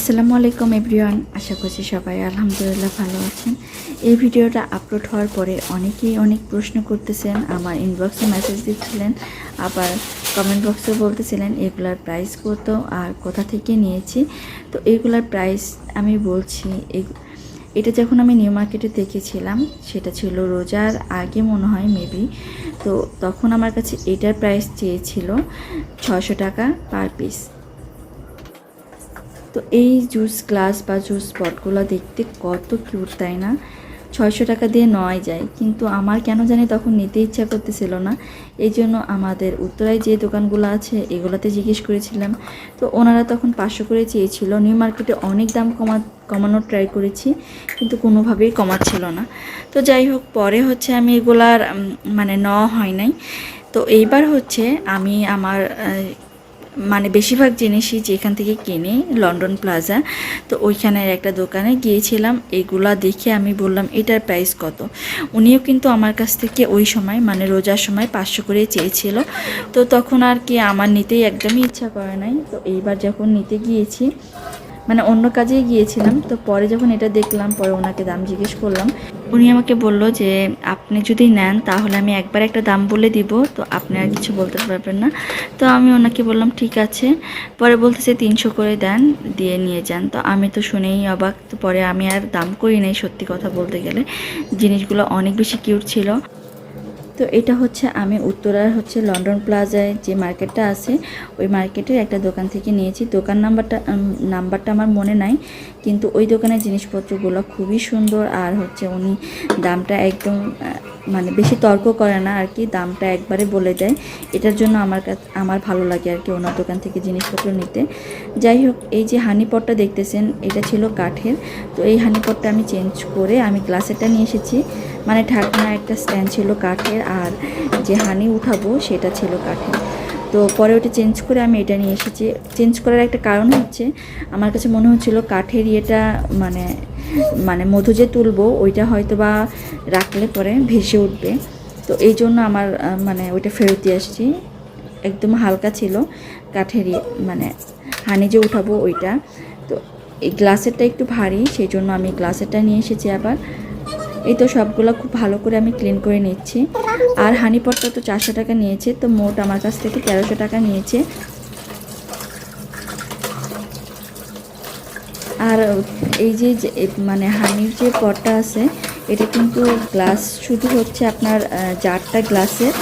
আসসালামু আলাইকুম এভরিওয়ান, আশা করছি সবাই আলহামদুলিল্লাহ ভালো আছেন। এই ভিডিওটা আপলোড হওয়ার পরে অনেকেই অনেক প্রশ্ন করতেছেন, আমার ইনবক্সে মেসেজ দিচ্ছিলেন, আবার কমেন্ট বক্সেও বলতেছিলেন, এগুলার প্রাইস কত আর কোথা থেকে নিয়েছি? তো এগুলার প্রাইস আমি বলছি এটা যখন আমি নিউ মার্কেটে দেখেছিলাম, সেটা ছিল রোজার আগে মনে হয় মেবি তো তখন আমার কাছে এটার প্রাইস চেয়েছিল ছশো টাকা পার পিস তো এই জুস গ্লাস বা জুস স্পটগুলো দেখতে কত কিউট তাই না? ছয়শো টাকা দিয়ে নেওয়াই যায়। কিন্তু আমার কেন জানি তখন নিতে ইচ্ছা করতেছিল না। এই জন্য আমাদের উত্তরায় যে দোকানগুলো আছে, এগুলোতে জিজ্ঞেস করেছিলাম। তো ওনারা তখন পাঁচশো করে চেয়েছিল। নিউ মার্কেটে অনেক দাম কমা, কমানোর ট্রাই করেছি, কিন্তু কোনোভাবেই কমাচ্ছিল না। তো যাই হোক, পরে হচ্ছে আমি এগুলার মানে নেওয়া হয় নাই। তো এইবার হচ্ছে আমি আমার মানে বেশিরভাগ জিনিসই যেখান থেকে কিনি, লন্ডন প্লাজা, তো ওইখানের একটা দোকানে গিয়েছিলাম, এগুলা দেখে আমি বললাম, এটার প্রাইস কত? উনিও কিন্তু আমার কাছ থেকে ওই সময় মানে রোজার সময় পাঁচশো করে চেয়েছিল। তো তখন আর কি আমার নিতেই একদমই ইচ্ছা করে নাই। তো এইবার যখন নিতে গিয়েছি মানে অন্য কাজেই গিয়েছিলাম, তো পরে যখন এটা দেখলাম, পরে ওনাকে দাম জিজ্ঞেস করলাম। উনি আমাকে বলল যে, আপনি যদি নেন, তাহলে আমি একবার একটা দাম বলে দিব। তো আপনি আর কিছু বলতে পারবেন না। তো আমি ওনাকে বললাম, ঠিক আছে। পরে বলতেছে, তিনশো করে দেন, দিয়ে নিয়ে যান। তো আমি তো শুনেই অবাক, তো পরে আমি আর দাম করি নাই, সত্যি কথা বলতে গেলে। জিনিসগুলো অনেক বেশি কিউট ছিল। তো এটা হচ্ছে আমি উত্তরার হচ্ছে লন্ডন প্লাজায় যে মার্কেটটা আছে, ওই মার্কেটের একটা দোকান থেকে নিয়েছি। দোকান নাম্বারটা নাম্বারটা আমার মনে নাই, কিন্তু ওই দোকানের জিনিসপত্রগুলো খুবই সুন্দর। আর হচ্ছে উনি দামটা একদম মানে বেশি তর্ক করে না আর কি, দামটা একবারে বলে দেয়। এটার জন্য আমার কাছে, আমার ভালো লাগে আর কি ওনার দোকান থেকে জিনিসপত্র নিতে। যাই হোক, এই যে হানি পটটা দেখতেছেন, এটা ছিল কাঠের। তো এই হানি পটটা আমি চেঞ্জ করে আমি গ্লাসেরটা নিয়ে এসেছি। মানে ঢাকনা একটা স্ট্যান্ড ছিল কাঠের আর যে হানি উঠাবো সেটা ছিল কাঠের। তো পরে ওটা চেঞ্জ করে আমি এটা নিয়ে এসেছি। চেঞ্জ করার একটা কারণ হচ্ছে আমার কাছে মনে হচ্ছিল কাঠের ইয়েটা মানে মানে মধু যে তুলবো ওইটা হয়তো বা রাখলে পরে ভেসে উঠবে। তো এই জন্য আমার মানে ওইটা ফেরত দিয়ে আসছি। একদম হালকা ছিল কাঠের ইয়ে, মানে হানি যে উঠাবো ওইটা। তো এই গ্লাসেরটা একটু ভারী সেই জন্য আমি গ্লাসেরটা নিয়ে এসেছি আবার। এই তো সবগুলো খুব ভালো করে আমি ক্লিন করে নিচ্ছি। আর হানি পটটা তো চারশো টাকা নিয়েছে, তো মোট আমার কাছ থেকে তেরোশো টাকা নিয়েছে। আর এই যে মানে হানির যে পটটা আছে, এটা কিন্তু গ্লাস, শুধু হচ্ছে আপনার জারটা গ্লাসের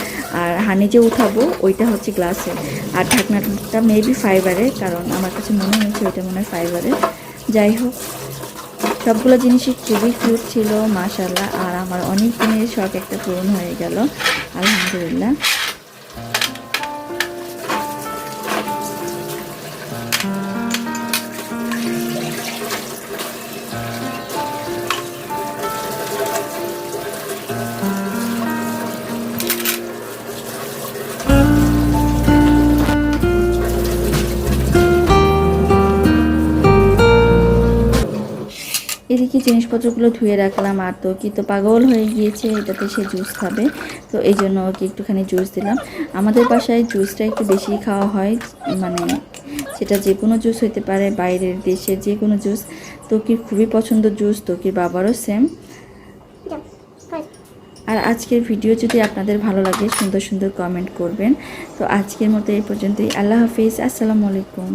আর হানি যে উঠাবো, ওইটা হচ্ছে গ্লাসের আর ঢাকনাটা মেবি ফাইবারের কারণ আমার কাছে মনে হয়েছে ওইটা মনে হয় ফাইবারের যাই হোক। সবগুলো জিনিসই খুবই কিউট ছিল মাশাল্লাহ আর আমার অনেক দিনের শখ একটা পূরণ হয়ে গেল। আলহামদুলিল্লাহ। এদিকে জিনিসপত্রগুলো ধুয়ে রাখলাম, আর তো কি তো পাগল হয়ে গিয়েছে, এটাতে সে জুস খাবে। তো এই জন্য ওকে একটুখানি জুস দিলাম। আমাদের বাসায় জুসটা একটু বেশি খাওয়া হয় মানে সেটা যে কোনো জুস হতে পারে, বাইরের দেশের যে কোনো জুস। তোকির খুবই পছন্দ জুস তোকির বাবারও সেম আর আজকের ভিডিও যদি আপনাদের ভালো লাগে, সুন্দর সুন্দর কমেন্ট করবেন। তো আজকের মতো এই পর্যন্তই। আল্লাহ হাফিজ, আসসালামু আলাইকুম।